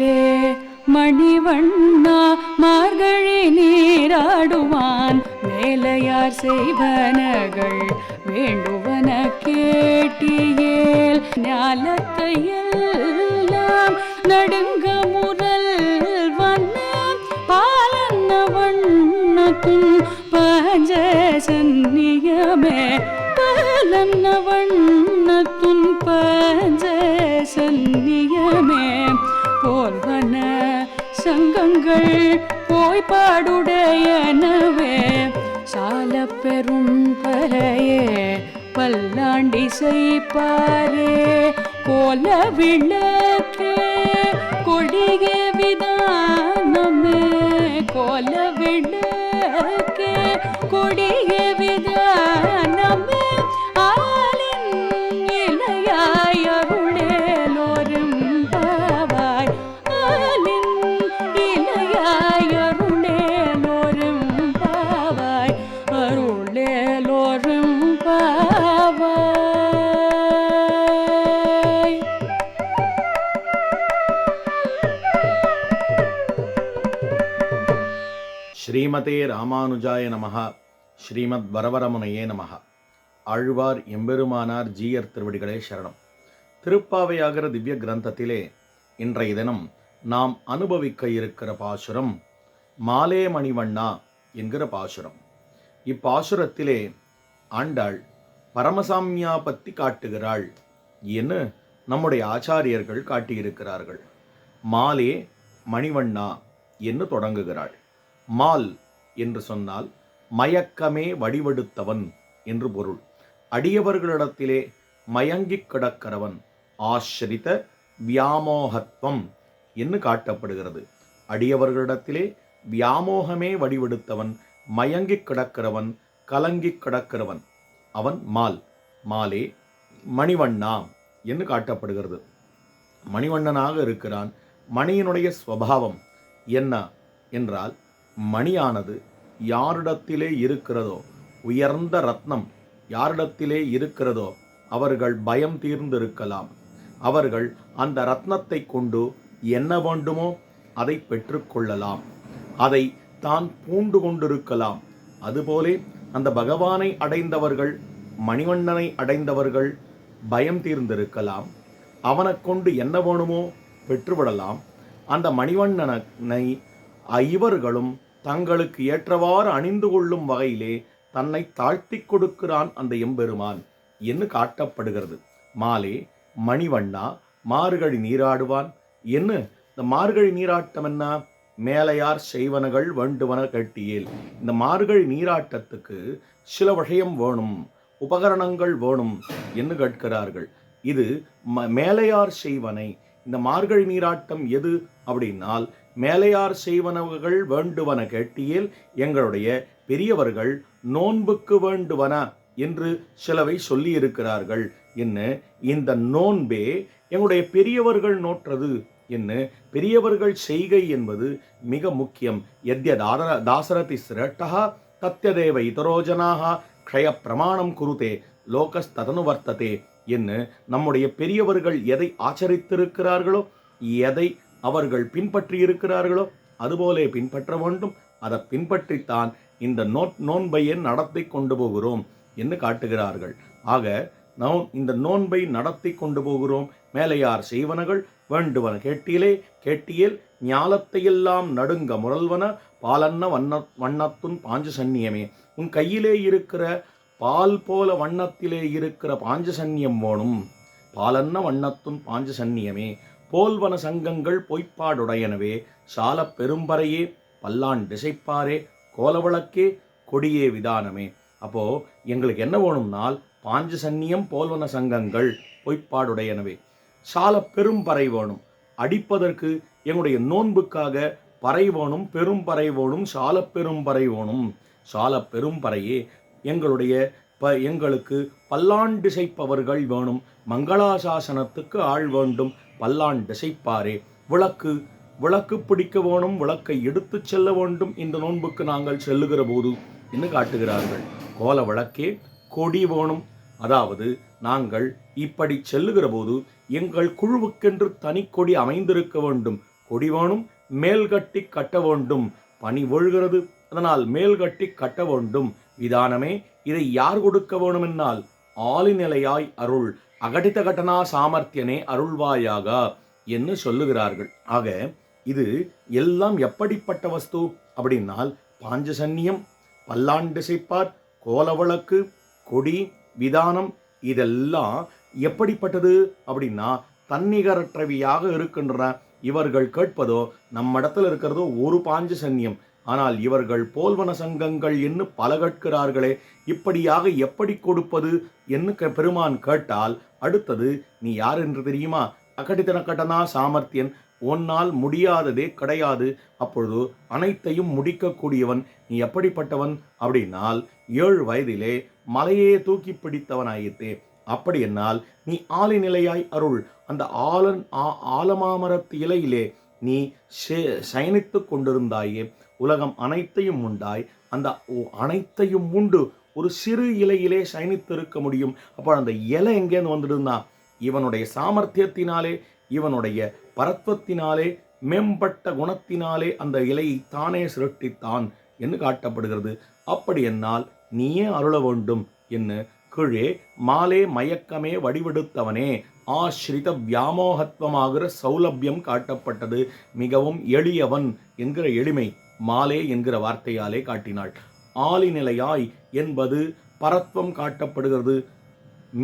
மாலே மணிவண்ணா மார்கழி நீராடுவான் மேலையார் செய்வனகள் வேண்டுவன கேட்டியேல் ஞாலத்தையெல்லாம் நடுங்க முரல் வண்ண பாலன்ன வண்ணத்தும் பஞ்ச சன்னியமே பாலன்ன வண்ணத்தும் பஞ்ச சன்னியமே போல்வன சங்கங்கள் போய்பாடுடையனவே. சால பெரும் பறையே பல்லாண்டி செய்ப்பாரே போல விளக்கே கொடிய விதானமே. கோல ஸ்ரீமதே ராமானுஜாய நமக ஸ்ரீமத் வரவரமுனையே நமகா ஆழ்வார் எம்பெருமானார் ஜீயர் திருவடிகளே சரணம். திருப்பாவையாகிற திவ்ய கிரந்தத்திலே இன்றைய தினம் நாம் அனுபவிக்க இருக்கிற பாசுரம் மாலே மணிவண்ணா என்கிற பாசுரம். இப்பாசுரத்திலே ஆண்டாள் பரமசாமியா பற்றி காட்டுகிறாள் என்று நம்முடைய ஆச்சாரியர்கள் காட்டியிருக்கிறார்கள். மாலே மணிவண்ணா என்று தொடங்குகிறாள். மால் என்று சொன்னால் மயக்கமே வடிவெடுத்தவன் என்று பொருள். அடியவர்களிடத்திலே மயங்கிக் கிடக்கிறவன் ஆசிரித்த வியாமோகத்வம் என்று காட்டப்படுகிறது. அடியவர்களிடத்திலே வியாமோகமே வடிவெடுத்தவன் மயங்கிக் கிடக்கிறவன் கலங்கிக் கிடக்கிறவன். அவன் மால். மாலே மணிவண்ணா என்று காட்டப்படுகிறது. மணிவண்ணனாக இருக்கிறான். மணியினுடைய ஸ்வபாவம் என்ன என்றால் மணியானது யாரிடத்திலே இருக்கிறதோ? உயர்ந்த ரத்னம் யாரிடத்திலே இருக்கிறதோ? அவர்கள் பயம் தீர்ந்திருக்கலாம். அவர்கள் அந்த ரத்னத்தை கொண்டு என்ன வேண்டுமோ அதை பெற்றுக்கொள்ளலாம். அதை தான் பூண்டு கொண்டிருக்கலாம். அதுபோலே அந்த பகவானை அடைந்தவர்கள் மணிவண்ணனை அடைந்தவர்கள் பயம் தீர்ந்திருக்கலாம். அவனை கொண்டு என்ன வேணுமோ பெற்றுவிடலாம். அந்த மணிவண்ணனை ஐவர்களும் தங்களுக்கு ஏற்றவாறு அணிந்து கொள்ளும் வகையிலே தன்னை தாழ்த்திக் கொடுக்கிறான் அந்த எம்பெருமான் என்று காட்டப்படுகிறது. மாலே மணிவண்ணா மார்கழி நீராடுவான். என்ன? இந்த மார்கழி நீராட்டம் என்ன? மேலையார் செய்வனகள் வேண்டுவன கட்டியேல். இந்த மார்கழி நீராட்டத்துக்கு சில விஷயம் வேணும் உபகரணங்கள் வேணும் என்று கேட்கிறார்கள். இது ம மேலையார் செய்வனை இந்த மார்கழி நீராட்டம் எது? அப்படின்னால் மேலையார் செய்வனவர்கள் வேண்டுவன கேட்டியில் எங்களுடைய பெரியவர்கள் நோன்புக்கு வேண்டுவன என்று சிலவை சொல்லியிருக்கிறார்கள். என்ன இந்த நோன்பே எங்களுடைய பெரியவர்கள் நோற்றது. என்ன பெரியவர்கள் செய்கை என்பது மிக முக்கியம். எத்ய தார தாசரதி சிரட்டா தத்யதேவ இதரோஜனாக க்ஷய பிரமாணம் குருதே லோகஸ்ததனு வர்த்ததே. என்று நம்முடைய பெரியவர்கள் எதை ஆச்சரித்திருக்கிறார்களோ எதை அவர்கள் பின்பற்றி இருக்கிறார்களோ அதுபோலே பின்பற்ற வேண்டும். அதை பின்பற்றித்தான் இந்த நோட் நோன்பையை நடத்தி கொண்டு போகிறோம் என்று காட்டுகிறார்கள். ஆக நாம் இந்த நோன்பை நடத்தி கொண்டு போகிறோம். மேலையார் செய்வனகள் வேண்டுவன கேட்டியலே கேட்டியில் ஞாலத்தையெல்லாம் நடுங்க முரல்வன பாலன்ன வண்ண வண்ணத்துன் பாஞ்ச சன்னியமே. உன் கையிலே இருக்கிற பால் போல வண்ணத்திலே இருக்கிற பாஞ்ச சன்னியம் வேணும் பாலன்ன வண்ணத்துன் பாஞ்ச சன்னியமே. போல்வன சங்கங்கள் பொய்ப்பாடுடையனவே சால பெரும்பறையே பல்லான் திசைப்பாரே கோலவழக்கே கொடியே விதானமே. அப்போ எங்களுக்கு என்ன வேணும்னால் பாஞ்ச சன்னியம் போல்வன சங்கங்கள் பொய்ப்பாடுடையனவே. சால பெரும்பறை வேணும். அடிப்பதற்கு எங்களுடைய நோன்புக்காக பறை வேணும் பெரும்பறை வேணும் சால பெரும்பறை வேணும். சால பெரும்பறையே எங்களுடைய ப எங்களுக்கு பல்லாண்டு திசைப்பவர்கள் வேணும். மங்களாசாசனத்துக்கு ஆள் வேண்டும். பல்லான் திசைப்பாரே. விளக்கு விளக்கு பிடிக்க வேணும் விளக்கை எடுத்துச் செல்ல வேண்டும் இந்த நோன்புக்கு நாங்கள் செல்லுகிற போது என்று காட்டுகிறார்கள்? கோல விளக்கே கொடி வேணும். அதாவது நாங்கள் இப்படி செல்லுகிற போது எங்கள் குழுவுக்கென்று தனி கொடி அமைந்திருக்க வேண்டும். கொடி வேணும் மேல் கட்டி கட்ட வேண்டும். பனி ஒழுகிறது அதனால் மேல் கட்டி கட்ட வேண்டும். விதானமே இதை யார் கொடுக்க வேணுமென்னால் ஆளிநிலையாய் அருள். அகடித கட்டனா சாமர்த்தியனே அருள்வாயாக என்று சொல்லுகிறார்கள். ஆக இது எல்லாம் எப்படிப்பட்ட வஸ்து? அப்படின்னால் பாஞ்சசன்னியம் பல்லாண்டு செய்ப்பார் கோலவழக்கு கொடி விதானம் இதெல்லாம் எப்படிப்பட்டது? அப்படின்னா தன்னிகரற்றவியாக இருக்கின்றன. இவர்கள் கேட்பதோ நம்ம இடத்துல இருக்கிறதோ ஒரு பாஞ்சசன்யம் ஆனால் இவர்கள் போல்வன சங்கங்கள் என்று பல கேட்கிறார்களே இப்படியாக எப்படி கொடுப்பது என்று பெருமான் கேட்டால் அடுத்தது நீ யார் என்று தெரியுமா? அகடித்தன கடனா சாமர்த்தியன் உன்னால் முடியாததே கிடையாது அப்பொழுது அனைத்தையும் முடிக்கக்கூடியவன் நீ எப்படிப்பட்டவன்? அப்படின்னால் ஏழு வயதிலே மலையே தூக்கி பிடித்தவனாயித்தே அப்படி என்னால் நீ ஆலிநிலையாய் அருள் அந்த ஆலன் ஆ- ஆலமாமரத்து இலையிலே நீ சே- சயனித்துக் கொண்டிருந்தாயே உலகம் அனைத்தையும் உண்டாய். அந்த அனைத்தையும் உண்டு. ஒரு சிறு இலையிலே சயனித்திருக்க முடியும். அப்போ அந்த இலை எங்கேருந்து வந்துடுன்னா இவனுடைய சாமர்த்தியத்தினாலே இவனுடைய பரத்வத்தினாலே மேம்பட்ட குணத்தினாலே அந்த இலையை தானே சிருஷ்டித்தான் என்று காட்டப்படுகிறது. அப்படி என்னால் நீயே அருள வேண்டும் என்று கீழே மாலே மயக்கமே வடிவெடுத்தவனே ஆஸ்ரித வியாமோகத்துவமாகிற சௌலபியம் காட்டப்பட்டது. மிகவும் எளியவன் என்கிற எளிமை. மாலே என்கிற வார்த்தையாலே காட்டினாள். ஆலிநிலையாய் என்பது பரத்வம் காட்டப்படுகிறது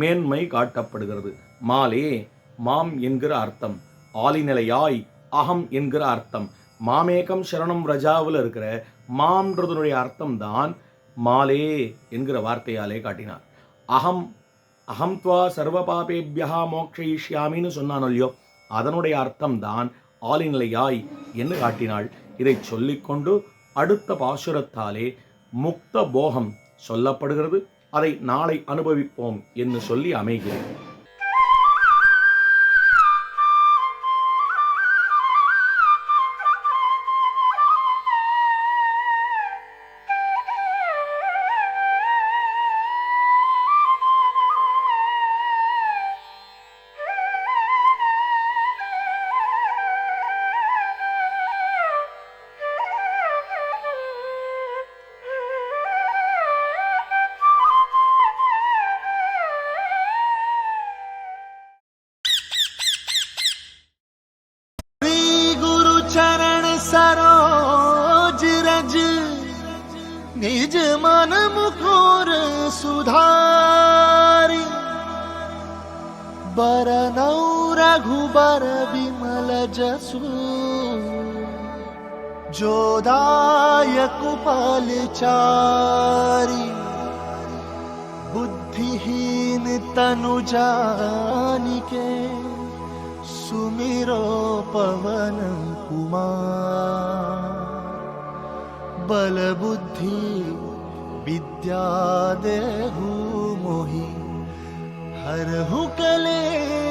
மேன்மை காட்டப்படுகிறது. மாலே மாம் என்கிற அர்த்தம். ஆலிநிலையாய் அகம் என்கிற அர்த்தம். மாமேகம் சரணம் ரஜாவில் இருக்கிற மாம்ன்றதனுடைய அர்த்தம் தான் மாலே என்கிற வார்த்தையாலே காட்டினார். அகம் அகம் துவா சர்வ பாபேபியா மோக்ஷயிஷ்யாமின்னு சொன்னான் இல்லையோ அதனுடைய அர்த்தம் தான் ஆலிநிலையாய் என்று காட்டினாள். இதை சொல்லிக்கொண்டு அடுத்த பாசுரத்தாலே முக்த போகம் சொல்லப்படுகிறது. அதை நாளை அனுபவிப்போம் என்று சொல்லி அமைகிறேன். मन मुकुर सुधारी। बरनौ रघुबर विमल जसु। जोदायक चारी। बुद्धिहीन तनु जानिके सुमिरो पवन कुमार। बल बुद्धि विद्या देहु मोहि हरहु कलेस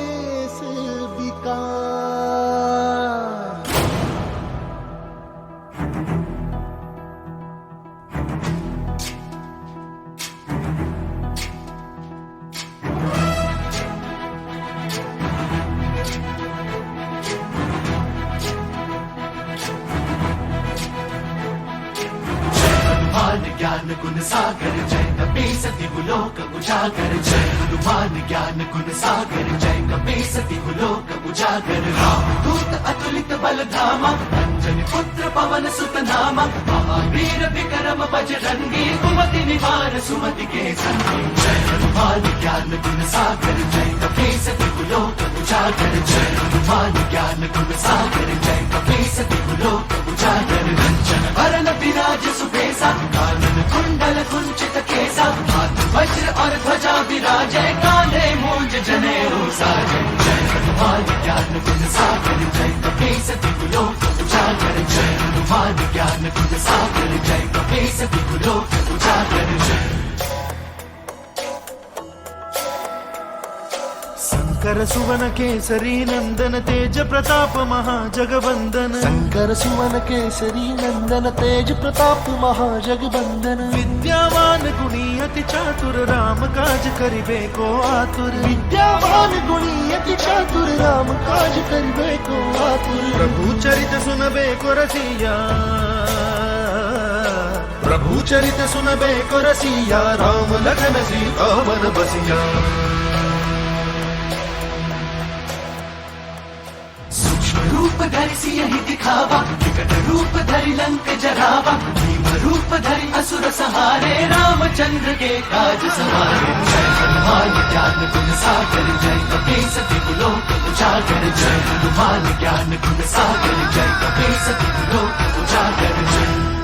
उजागर जय हनुमान ज्ञान गुण सागर जय कपी सति लोक उजागर राम दूत अतुलित बल धामा अंजन पुत्र पवन सुत नामा महावीर विक्रम बजरंगी कुमति निवार सुमति के संगी जय हनुमान ज्ञान गुण सागर जय कपी सति लोक उजागर जय हनुमान ज्ञान गुण सागर Project. सुवन केसरी नन्दन तेज प्रताप महाजगवन्दन शङ्कर सुवन केसरी नन्दन तेज प्रताप महाजगवन्दन विद्यावान गुणी अति चातुर राम काज करिबे को आतुर। विद्यावान गुणी अति चातुर राम काज करिबे को आतुर। प्रभु चरित सुनबे को रसिया। प्रभु चरित सुनबे को रसिया राम लखन सीता मन बसिया। रूप धरि यही दिखावा, विकट रूप धरि लंक जरावा भीम रूप धरि असुर सहारे, रामचंद्र के काज सवारे। जय हनुमान, ज्ञान गुण सागर, जय कपे सति लोक उजागर, जय हनुमान, ज्ञान गुण सागर, जय कपे सति लोक उजागर, जय